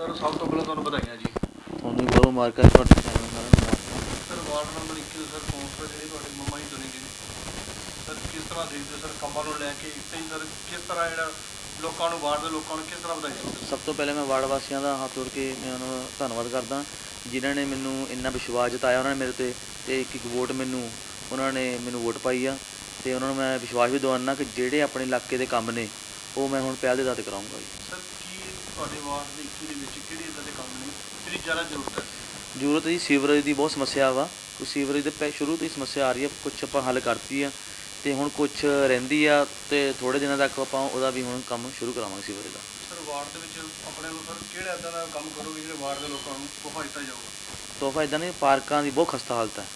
Sir ਸਭ ਤੋਂ ਪਹਿਲਾਂ ਤੁਹਾਨੂੰ ਵਧਾਈਆਂ ਜੀ। ਤੁਹਾਨੂੰ ਵੀ ਬਹੁਤ ਮੁਬਾਰਕਾਂ ਜੀ ਤੁਹਾਡੇ ਚੈਨਲ ਨਾਲ। ਮੁਬਾਰਕਾਂ ਸਰ ਵਾਰਡ ਨੰਬਰ 21 ਦੇ ਸਰ ਕੌਂਸਲਰ ਜਿਹੜੇ ਤੁਹਾਡੇ ਮੰਮਾ ਜੀ ਚੁਣੇ ਗਏ ਸਰ ਕਿਸ ਤਰ੍ਹਾਂ ਦੇਖਦੇ ਹੋ ਸਰ ਕੰਮਾਂ ਨੂੰ ਲੈ ਕੇ? ਤੇ ਸਰ ਕਿਸ ਤਰ੍ਹਾਂ ਜਿਹੜਾ ਲੋਕਾਂ ਨੂੰ ਵਾਰਡ ਦੇ ਲੋਕਾਂ ਨੂੰ ਕਿਸ ਤਰ੍ਹਾਂ ਵਧਾਈ ਦਿੰਦੇ ਸਭ ਤੋਂ ਪਹਿਲੇ ਮੈਂ ਵਾਰਡ ਵਾਸੀਆਂ ਦਾ ਹੱਥ ਜੋੜ ਕੇ ਮੈਂ ਉਹਨਾਂ ਦਾ ਧੰਨਵਾਦ ਕਰਦਾ। ਜਿਨ੍ਹਾਂ ਨੇ ਮੈਨੂੰ ਇੰਨਾ ਵਿਸ਼ਵਾਸ ਜਤਾਇਆ ਉਹਨਾਂ ਨੇ ਮੇਰੇ ਤੇ ਤੇ ਇੱਕ ਇੱਕ ਵੋਟ ਮੈਨੂੰ ਉਹਨਾਂ ਨੇ ਮੈਨੂੰ ਵੋਟ ਪਾਈ ਆ। ਤੇ ਉਹਨਾਂ ਨੂੰ ਮੈਂ ਵਿਸ਼ਵਾਸ ਵੀ ਦਿਵਾਉਣਾ ਕਿ ਜਿਹੜੇ ਆਪਣੇ ਇਲਾਕੇ ਦੇ ਕੰਮ ਨੇ ਉਹ ਮੈਂ ਹੁਣ ਪਹਿਲ ਦੇ ਦਾਤੇ ਕਰਾਉਂਗਾ ਜੀ। ਸਰ ਤੁਹਾਡੇ ਵਾਰਡ ਦੇ 21 ਦੇ ਵਿੱਚ ਕਿਹੜੇ ਇਦਾਂ ਦੇ ਕੰਮ ਨੇ? ਜਿਹੜੀ ਜ਼ਿਆਦਾ ਜ਼ਰੂਰਤ ਹੈ। ਜ਼ਰੂਰਤ ਜੀ ਸੀਵਰੇਜ ਦੀ ਬਹੁਤ ਸਮੱਸਿਆ ਵਾ। ਕੁਝ ਸੀਵਰੇਜ ਦੇ ਪਹਿ- ਸ਼ੁਰੂ ਤੋਂ ਹੀ ਸਮੱਸਿਆ ਆ ਰਹੀ ਹੈ ਕੁਝ ਆਪਾਂ ਹੱਲ ਕਰਤੀ ਆ ਤੇ ਹੁਣ ਕੁਝ ਰਹਿੰਦੀ ਆ ਤੇ ਥੋੜੇ ਦਿਨਾਂ ਤੱਕ ਆਪਾਂ ਉਹਦਾ ਵੀ ਹੁਣ ਕੰਮ ਸ਼ੁਰੂ ਕਰਾਵਾਂਗੇ ਸੀਵਰੇਜ ਦਾ। ਸਰ ਵਾਰਡ ਦੇ ਵਿੱਚ ਆਪਣੇ ਨੂੰ ਸਰ ਕਿਹੜਾ ਇਦਾਂ ਦਾ ਕੰਮ ਕਰੋਗੇ ਜਿਹੜੇ ਵਾਰਡ ਦੇ ਲੋਕਾਂ ਨੂੰ ਤੋਹਫਾ ਦਿੱਤਾ ਜਾਊਗਾ? ਤੋਹਫਾ ਇਦਾਂ ਨੇ ਪਾਰਕਾਂ ਦੀ ਬਹੁਤ ਖਸਤਾ ਹਾਲਤ ਹੈ।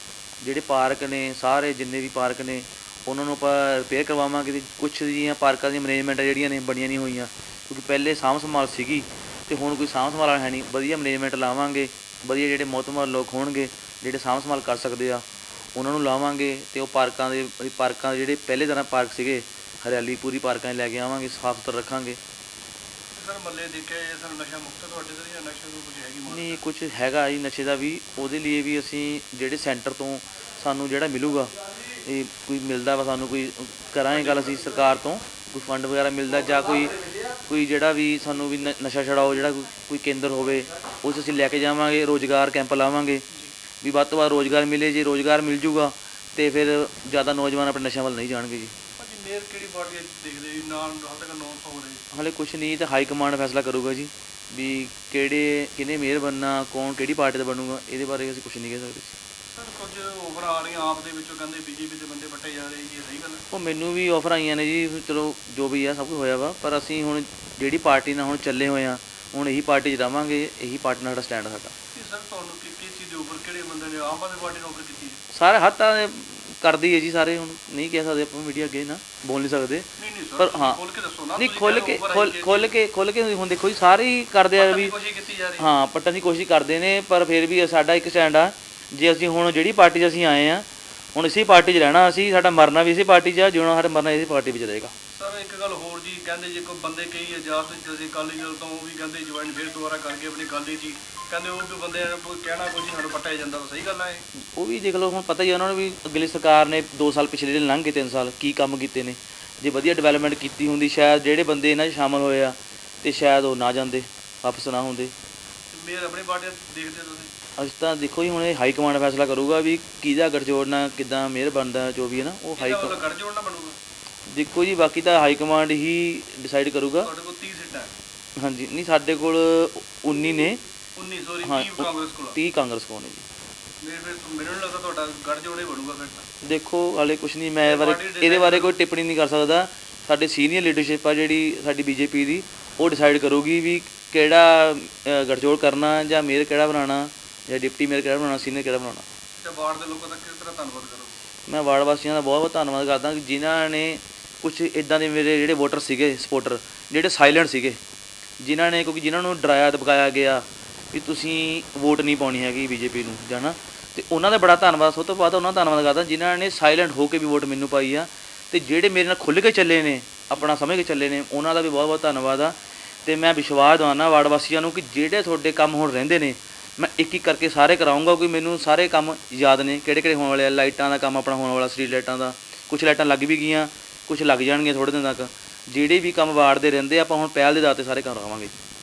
ਜਿਹੜੇ ਪਾਰਕ ਨੇ ਸਾਰੇ ਜਿੰਨੇ ਵੀ ਪਾਰਕ ਨੇ ਉਹਨਾਂ ਨੂੰ ਆਪਾਂ ਰਿਪੇਅਰ ਕਰਵਾਵਾਂਗੇ ਤੇ ਕੁਝ ਜੀਆਂ ਪਾਰਕਾਂ ਦੀਆਂ ਮੈਨੇਜਮੈਂਟ ਜਿਹੜੀਆਂ ਨੇ ਬਣੀਆਂ ਨਹੀਂ ਹੋਈਆਂ। ਕਿਉਂਕਿ ਪਹਿਲੇ ਸਾਂਭ ਸੰਭਾਲ ਸੀਗੀ ਤੇ ਹੁਣ ਕੋਈ ਸਾਂਭ ਸੰਭਾਲ ਹੈ ਨਹੀਂ। ਵਧੀਆ ਮੈਨੇਜਮੈਂਟ ਲਾਵਾਂਗੇ ਵਧੀਆ ਜਿਹੜੇ ਮੋਤਮਰ ਲੋਕ ਹੋਣਗੇ ਜਿਹੜੇ ਸਾਂਭ ਸੰਭਾਲ ਕਰ ਸਕਦੇ ਆ ਉਹਨਾਂ ਨੂੰ ਲਾਵਾਂਗੇ ਤੇ ਉਹ ਪਾਰਕਾਂ ਦੇ ਪਾਰਕਾਂ ਦੇ ਜਿਹੜੇ ਪਹਿਲੇ ਤਰ੍ਹਾਂ ਪਾਰਕ ਸੀਗੇ ਹਰਿਆਲੀ ਪੂਰੀ ਪਾਰਕਾਂ 'ਚ ਲੈ ਕੇ ਆਵਾਂਗੇ ਸਾਫ਼ ਸੁਥਰਾ ਰੱਖਾਂਗੇ। ਤੇ ਸਰ ਮੱਲੇ ਦੇਖਿਆ ਇਹ ਸਰ ਨਸ਼ਾ ਮੁਕਤ ਤੁਹਾਡੇ ਤੇ ਜਾਂ ਨਸ਼ੇ ਨੂੰ ਕੁਝ ਹੈਗੀ ਮਾਰ ਨਹੀਂ ਕੁਝ ਹੈਗਾ ਜੀ ਨਸ਼ੇ ਦਾ ਵੀ। ਉਹਦੇ ਲਈ ਵੀ ਅਸੀਂ ਜਿਹੜੇ ਸੈਂਟਰ ਤੋਂ ਸਾਨੂੰ ਜਿਹੜਾ ਮਿਲੂਗਾ ਇਹ ਕੋਈ ਮਿਲਦਾ ਵਾ ਸਾਨੂੰ ਕੋਈ ਕਰਾਂਗੇ ਗੱਲ ਅਸੀਂ ਸਰਕਾਰ ਤੋਂ ਕੋਈ ਫੰਡ ਵਗੈਰਾ ਮਿਲਦਾ ਜਾਂ ਕੋਈ ਕੋਈ ਜਿਹੜਾ ਵੀ ਸਾਨੂੰ ਵੀ ਨ- ਨਸ਼ਾ ਛਡਾਓ ਜਿਹੜਾ ਕੋਈ- ਕੋਈ ਕੇਂਦਰ ਹੋਵੇ ਉਹ 'ਚ ਅਸੀਂ ਲੈ ਕੇ ਜਾਵਾਂਗੇ ਰੋਜ਼ਗਾਰ ਕੈਂਪ ਲਾਵਾਂਗੇ। ਵੀ ਵੱਧ ਤੋਂ ਵੱਧ ਰੋਜ਼ਗਾਰ ਮਿਲੇ ਜੇ ਰੋਜ਼ਗਾਰ ਮਿਲ ਜੂਗਾ ਤੇ ਫਿਰ ਜ਼ਿਆਦਾ ਨੌਜਵਾਨ ਆਪਣੇ ਨਸ਼ਿਆਂ ਵੱਲ ਨਹੀਂ ਜਾਣਗੇ ਜੀ। ਭਾਜੀ ਮੇਅਰ ਕਿਹੜੀ ਪਾਰਟੀ ਦੇਖਦੇ ਜੀ? ਨਾਲ ਹਾਲ ਤੱਕ 900 ਹੋ ਰਹੇ ਹਾਲੇ ਕੁਝ ਨਹੀਂ ਤੇ ਹਾਈ ਕਮਾਂਡ ਫੈਸਲਾ ਕਰੂਗਾ ਜੀ। ਵੀ ਕਿਹੜੇ ਕਿਹਨੇ ਮੇਅਰ ਬਣਨਾ ਕੌਣ ਕਿਹੜੀ ਪਾਰਟੀ ਦਾ ਬਣੂਗਾ ਇਹਦੇ ਬਾਰੇ ਅਸੀਂ ਕੁਝ ਨਹੀਂ ਕਹਿ ਸਕਦੇ। ਓਵਰ ਆ ਰਹੀਆਂ ਆਪ ਦੇ ਵਿੱਚੋਂ ਕਹਿੰਦੇ ਬੀਜੇਪੀ ਦੇ ਬੰਦੇ ਪੱਟੇ ਜਾ ਰਹੇ ਜੀ ਇਹ ਸਹੀ ਗੱਲ ਹੈ। ਉਹ ਮੈਨੂੰ ਵੀ ਆਫਰ ਆਈਆਂ ਨੇ ਜੀ ਚਲੋ ਜੋ ਵੀ ਆ ਸਭ ਕੁਝ ਹੋਇਆ ਵਾ ਪਰ ਅਸੀਂ ਹੁਣ ਜਿਹੜੀ ਪਾਰਟੀ ਨਾਲ ਹੁਣ ਚੱਲੇ ਹੋਏ ਆ ਹੁਣ ਇਹੀ ਪਾਰਟੀ 'ਚ ਰਵਾਂਗੇ ਇਹੀ ਪਾਰਟੀ ਨਾਲ ਸਟੈਂਡ ਸਾਡਾ। ਕਿ ਸਰ ਤੁਹਾਨੂੰ ਕਿ ਕਿਸ ਚੀਜ਼ ਦੇ ਉੱਪਰ ਕਿਹੜੇ ਬੰਦੇ ਨੇ ਆਮ ਆਦਮੀ ਪਾਰਟੀ ਨੇ ਉੱਪਰ ਕੀਤੀ ਹੈ? ਸਾਰੇ ਹੱਥਾਂ ਕਰਦੀ ਹੈ ਜੀ ਸਾਰੇ ਹੁਣ ਨਹੀਂ ਕਹਿ ਸਕਦੇ ਆਪਾਂ ਮੀਡੀਆ ਅੱਗੇ ਨਾ ਬੋਲ ਨਹੀਂ ਸਕਦੇ। ਨਹੀਂ ਨਹੀਂ ਪਰ ਹਾਂ। ਖੋਲ ਕੇ ਦੱਸੋ ਨਾ ਨਹੀਂ ਖੁੱਲ ਕੇ ਖੁੱਲ ਕੇ ਖੁੱਲ ਕੇ ਹੁਣ ਦੇਖੋ ਜੀ ਸਾਰੇ ਹੀ ਕਰਦੇ ਆ ਵੀ ਦੀ ਕੋਸ਼ਿਸ਼ ਕੀਤੀ ਜਾ ਰਹੀ ਹੈ। ਹਾਂ ਪੱਟਣ ਦੀ ਕੋਸ਼ਿਸ਼ ਕਰਦੇ ਨੇ ਪਰ ਫਿਰ ਵੀ ਸਾਡਾ ਇੱਕ ਸਟੈਂਡ ਆ। ਜੇ ਅਸੀਂ ਹੁਣ ਜਿਹੜੀ ਪਾਰਟੀ 'ਚ ਅਸੀਂ ਆਏ ਆ ਹੁਣ ਇਸੇ ਪਾਰਟੀ 'ਚ ਰਹਿਣਾ ਅਸੀਂ ਸਾਡਾ ਮਰਨਾ ਵੀ ਇਸੇ ਪਾਰਟੀ 'ਚ ਆ ਜਿਉਣਾ ਸਾਡਾ ਮਰਨਾ ਇਸੇ ਪਾਰਟੀ ਵਿੱਚ ਰਹੇਗਾ। ਸਰ ਇੱਕ ਗੱਲ ਹੋਰ ਜੀ ਕਹਿੰਦੇ ਜੇ ਕੋਈ ਬੰਦੇ ਕਈ ਇਜਾਜ਼ਤ ਦਿੱਤੇ ਸੀ ਕਾਲੀ ਦਲ ਤੋਂ ਉਹ ਵੀ ਕਹਿੰਦੇ ਜੁਆਇਨ ਫਿਰ ਦੁਬਾਰਾ ਕਰਕੇ ਆਪਣੀ ਕਾਲੀ ਜੀ। ਕਹਿੰਦੇ ਉਹ ਵੀ ਬੰਦੇ ਨੇ ਕੋਈ ਕਹਿਣਾ ਕੋਈ ਸਾਨੂੰ ਪੱਟਿਆ ਜਾਂਦਾ ਤਾਂ ਸਹੀ ਗੱਲ ਹੈ ਇਹ। ਉਹ ਵੀ ਦੇਖ ਲਓ ਹੁਣ ਪਤਾ ਹੀ ਆ ਉਹਨਾਂ ਨੂੰ ਵੀ ਅਗਲੀ ਸਰਕਾਰ ਨੇ 2 ਸਾਲ ਪਿਛਲੇ ਜਿਹੜੇ ਲੰਘ ਗਏ 3 ਸਾਲ ਕੀ ਕੰਮ ਕੀਤੇ ਨੇ। ਜੇ ਵਧੀਆ ਡਿਵੈਲਪਮੈਂਟ ਕੀਤੀ ਹੁੰਦੀ ਸ਼ਾਇਦ ਜਿਹੜੇ ਬੰਦੇ ਇਹਨਾਂ 'ਚ ਸ਼ਾਮਲ ਹੋਏ ਆ ਤੇ ਸ਼ਾਇਦ ਉਹ ਨਾ ਜਾਂਦੇ ਵਾਪਸ ਨਾ ਹੁੰਦੇ। ਤੇ ਮੇਅਰ ਆਪਣੀ ਪਾਰਟੀ ਦੇਖਦੇ ਤੁਸੀਂ? ਅਸੀਂ ਤਾਂ ਦੇਖੋ ਜੀ ਹੁਣ ਇਹ ਹਾਈ ਕਮਾਂਡ ਫੈਸਲਾ ਕਰੂਗਾ ਵੀ ਕਿਹਦਾ ਗਠਜੋੜਨਾ ਕਿੱਦਾਂ ਮੇਅਰ ਬਣਦਾ ਜੋ ਵੀ ਹੈ ਨਾ ਉਹ ਹਾਈ ਮਤਲਬ ਗੜ ਜੋੜਨਾ ਬਣੂਗਾ? ਦੇਖੋ ਜੀ ਬਾਕੀ ਤਾਂ ਹਾਈ ਕਮਾਂਡ ਹੀ ਡਿਸਾਈਡ ਕਰੂਗਾ। ਤੁਹਾਡੇ ਕੋਲ 30 ਸੀਟਾਂ ਹੈ। ਹਾਂਜੀ ਨਹੀਂ ਸਾਡੇ ਕੋਲ 19 ਨੇ। 19 ਸੌਰੀ ਹਾਂ, 30 ਕਾਂਗਰਸ ਕੋਲ 30 ਕਾਂਗਰਸ ਕੋਲ ਨੇ ਜੀ। ਮੇਰੇ ਫਿਰ ਮੈਨੂੰ ਨਹੀਂ ਲੱਗਦਾ ਤੁਹਾਡਾ ਗੜ ਜੋੜੇ ਬਣੂਗਾ ਫਿਰ ਤਾਂ। ਦੇਖੋ ਹਾਲੇ ਕੁਝ ਨਹੀਂ ਮੈਂ ਇਹ ਬਾਰੇ ਇਹਦੇ ਬਾਰੇ ਕੋਈ ਟਿੱਪਣੀ ਨਹੀਂ ਕਰ ਸਕਦਾ। ਸਾਡੇ ਸੀਨੀਅਰ ਲੀਡਰਸ਼ਿਪ ਆ ਜਿਹੜੀ ਸਾਡੀ ਬੀਜੇਪੀ ਦੀ ਉਹ ਡਿਸਾਈਡ ਕਰੂਗੀ ਵੀ ਕਿਹੜਾ ਅ, ਗਠਜੋੜ ਕਰਨਾ ਜਾਂ ਮੇਅਰ ਕਿਹੜਾ ਬਣਾਉਣਾ। ਜਾਂ ਡਿਪਟੀ ਮੇਅਰ ਕਿਹੜਾ ਬਣਾਉਣਾ ਸੀਨੀਅਰ ਕਿਹੜਾ ਬਣਾਉਣਾ। ਤੇ ਵਾਰਡ ਦੇ ਲੋਕਾਂ ਦਾ ਕਿਸ ਤਰ੍ਹਾਂ ਧੰਨਵਾਦ ਕਰੋਗੇ? ਮੈਂ ਵਾਰਡ ਵਾਸੀਆਂ ਦਾ ਬਹੁਤ ਬਹੁਤ ਧੰਨਵਾਦ ਕਰਦਾ ਕਿ ਜਿਨ੍ਹਾਂ ਨੇ ਕੁਝ ਇਦਾਂ ਦੇ ਮੇਰੇ ਜਿਹੜੇ ਵੋਟਰ ਸੀਗੇ ਸਪੋਰਟਰ ਜਿਹੜੇ ਸਾਇਲੈਂਟ ਸੀਗੇ ਜਿਨ੍ਹਾਂ ਨੇ ਕਿਉਂਕਿ ਜਿਨ੍ਹਾਂ ਨੂੰ ਡਰਾਇਆ ਦਬਕਾਇਆ ਗਿਆ ਵੀ ਤੁਸੀਂ ਵੋਟ ਨਹੀਂ ਪਾਉਣੀ ਹੈਗੀ ਬੀਜੇਪੀ ਨੂੰ ਜਾਣਾ ਤੇ ਉਹਨਾਂ ਦਾ ਬੜਾ ਧੰਨਵਾਦ ਸਭ ਤੋਂ ਬਾਅਦ ਉਹਨਾਂ ਦਾ ਧੰਨਵਾਦ ਕਰਦਾ ਜਿਨ੍ਹਾਂ ਨੇ ਸਾਇਲੈਂਟ ਹੋ ਕੇ ਵੀ ਵੋਟ ਮੈਨੂੰ ਪਾਈ ਆ। ਤੇ ਜਿਹੜੇ ਮੇਰੇ ਨਾਲ ਖੁੱਲ੍ਹ ਕੇ ਚੱਲੇ ਨੇ ਆਪਣਾ ਸਮਝ ਕੇ ਚੱਲੇ ਨੇ ਉਹਨਾਂ ਦਾ ਵੀ ਬਹੁਤ ਬਹੁਤ ਧੰਨਵਾਦ ਆ। ਤੇ ਮੈਂ ਵਿਸ਼ਵਾਸ ਦਵਾਨਾ ਵਾਰਡ ਵਾਸੀਆਂ ਨੂੰ ਕਿ ਜਿਹੜੇ ਤੁਹਾਡੇ ਕੰਮ ਹੁਣ ਰਹਿੰਦੇ ਨੇ ਮੈਂ ਇੱਕ ਇੱਕ ਕਰਕੇ ਸਾਰੇ ਕਰਾਉਂਗਾ ਕਿ ਮੈਨੂੰ ਸਾਰੇ ਕੰਮ ਯਾਦ ਨੇ। ਕਿਹੜੇ ਕਿਹੜੇ ਹੋਣ ਵਾਲੇ ਆ? ਲਾਈਟਾਂ ਦਾ ਕੰਮ ਆਪਣਾ ਹੋਣ ਵਾਲਾ ਸਟਰੀਟ ਲਾਈਟਾਂ ਦਾ। ਕੁਝ ਲਾਈਟਾਂ ਲੱਗ ਵੀ ਗਈਆਂ ਕੁਝ ਲੱਗ ਜਾਣਗੀਆਂ ਥੋੜੇ ਦਿਨ ਤੱਕ। ਜਿਹੜੇ ਵੀ ਕੰਮ ਵਾਰਡ ਦੇ ਰਹਿੰਦੇ ਆ, ਆਪਾਂ ਹੁਣ ਪਹਿਲ ਦੇ ਦਾਤੇ ਸਾਰੇ ਕਰਾਵਾਂਗੇ। ਜੀ